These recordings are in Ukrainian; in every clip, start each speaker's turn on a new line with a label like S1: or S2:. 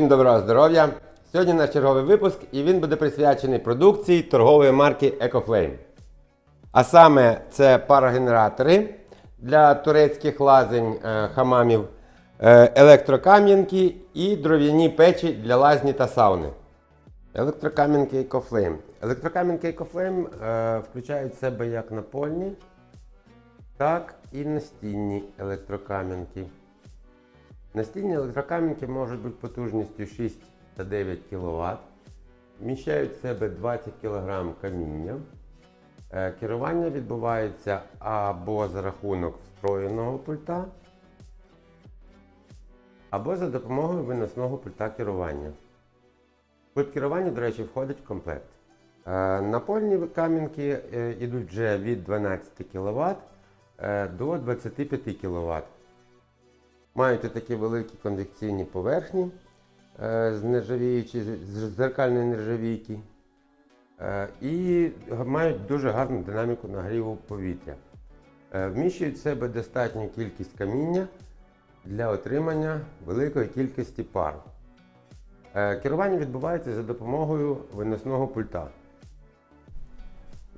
S1: Всім доброго здоров'я! Сьогодні наш черговий випуск і він буде присвячений продукції торгової марки EcoFlame. А саме це парогенератори для турецьких лазень е, хамамів, е, електрокам'янки і дров'яні печі для лазні та сауни. Електрокам'янки EcoFlame. Електрокам'янки EcoFlame е, включають в себе як напольні, так і настінні електрокам'янки. Настільні електрокам'янки можуть бути потужністю 6 та 9 кВт, вміщають в себе 20 кг каміння. Е, Керування відбувається або за рахунок встроєного пульта, або за допомогою виносного пульта керування. Пульт керування, до речі, входить в комплект. Е, Напольні кам'янки е, йдуть вже від 12 кВт до 25 кВт. Мають такі великі конвекційні поверхні е, з нержавіючі, з зеркальної нержавійки. Е, і мають дуже гарну динаміку нагріву повітря. Е, Вміщують в себе достатню кількість каміння для отримання великої кількості пару. Е, Керування відбувається за допомогою виносного пульта.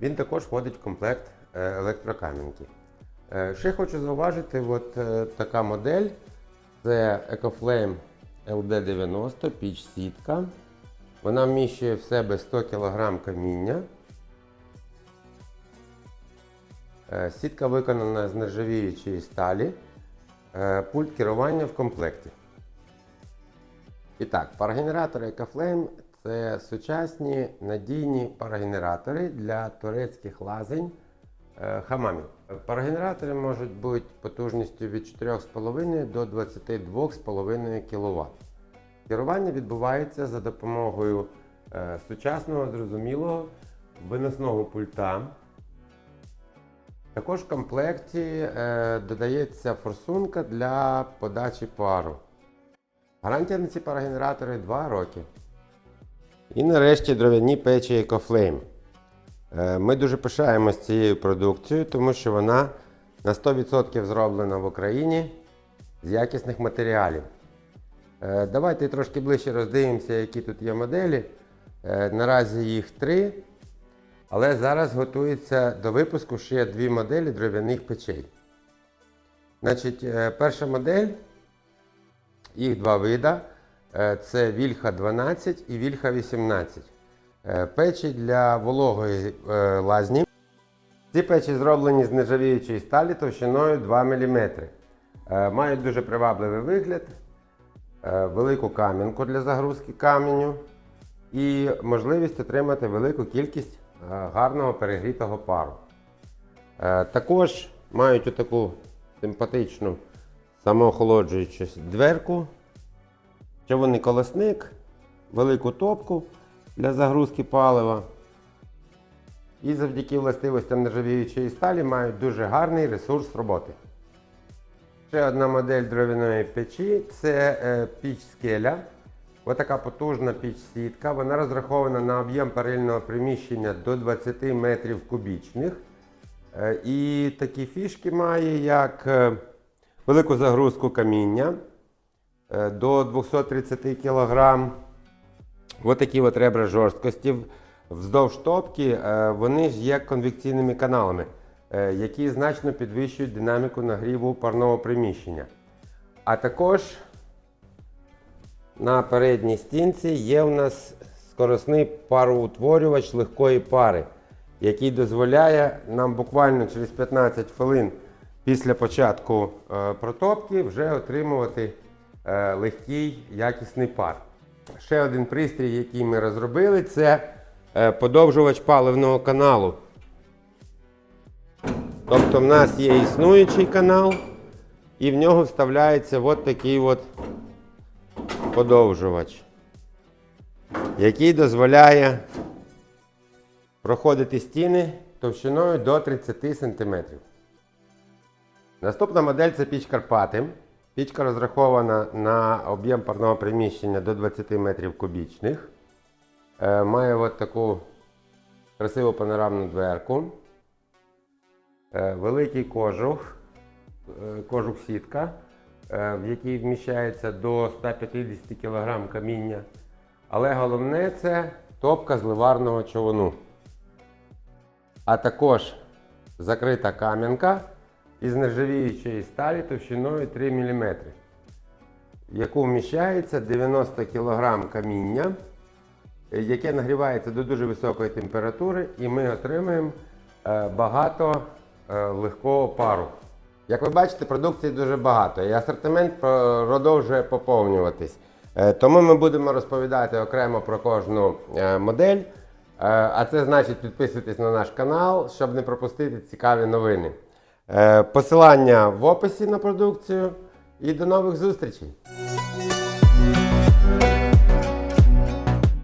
S1: Він також входить в комплект е, електрокам'янки. Е, Ще хочу зауважити, от е, така модель це EcoFlame LD90 піч сітка. Вона вміщує в себе 100 кг каміння. Е, Сітка виконана з нержавіючої сталі. Е, Пульт керування в комплекті. І так, парогенератори EcoFlame це сучасні надійні парогенератори для турецьких лазень е, хамамів. Парогенератори можуть бути потужністю від 4,5 до 22,5 кВт. Керування відбувається за допомогою е, сучасного зрозумілого виносного пульта. Також в комплекті е, додається форсунка для подачі пару. Гарантія на ці парогенератори 2 роки. І нарешті дров'яні печі EcoFlame. Е, Ми дуже пишаємося цією продукцією, тому що вона на 100% зроблена в Україні з якісних матеріалів. Е, Давайте трошки ближче роздивимося, які тут є моделі. Е, Наразі їх три, але зараз готується до випуску ще дві моделі дров'яних печей. Значить, перша модель, їх два вида. Це Вільха 12 і Вільха 18. Е, Печі для вологої е, лазні. Ці печі зроблені з нержавіючої сталі товщиною 2 мм. Е, Мають дуже привабливий вигляд, велику кам'янку для загрузки каменю і можливість отримати велику кількість гарного перегрітого пару. Також мають отаку симпатичну самоохолоджуючу дверку, човний колесник, велику топку для загрузки палива. І завдяки властивостям нержавіючої сталі мають дуже гарний ресурс роботи. Ще одна модель дров'яної печі це е, піч скеля. Ось така потужна піч-сітка. Вона розрахована на об'єм парильного приміщення до 20 метрів кубічних. Е, і такі фішки має, як е, велику загрузку каміння до 230 кг. Ось такі от ребра жорсткості. Вздовж топки е, вони ж є конвекційними каналами, е, які значно підвищують динаміку нагріву парного приміщення. А також на передній стінці є у нас скоросний пароутворювач легкої пари, який дозволяє нам буквально через 15 хвилин після початку е, протопки вже отримувати легкий якісний пар. Ще один пристрій, який ми розробили, це е, подовжувач паливного каналу. Тобто в нас є існуючий канал, і в нього вставляється от такий от подовжувач, який дозволяє проходити стіни товщиною до 30 см. Наступна модель це піч Карпати. Пічка розрахована на об'єм парного приміщення до 20 метрів кубічних. Е, має от таку красиву панорамну дверку. Е, великий кожух, е, кожух сітка. в якій вміщається до 150 кг каміння. Але головне це топка зливарного човуну. А також закрита кам'янка із нержавіючої сталі товщиною 3 мм, в яку вміщається 90 кг каміння, е, яке нагрівається до дуже високої температури, і ми отримуємо е, багато е, легкого пару. Як ви бачите, продукції дуже багато, і асортимент продовжує поповнюватись. Тому ми будемо розповідати окремо про кожну модель. А це значить підписуйтесь на наш канал, щоб не пропустити цікаві новини. Е, Посилання в описі на продукцію і до нових зустрічей!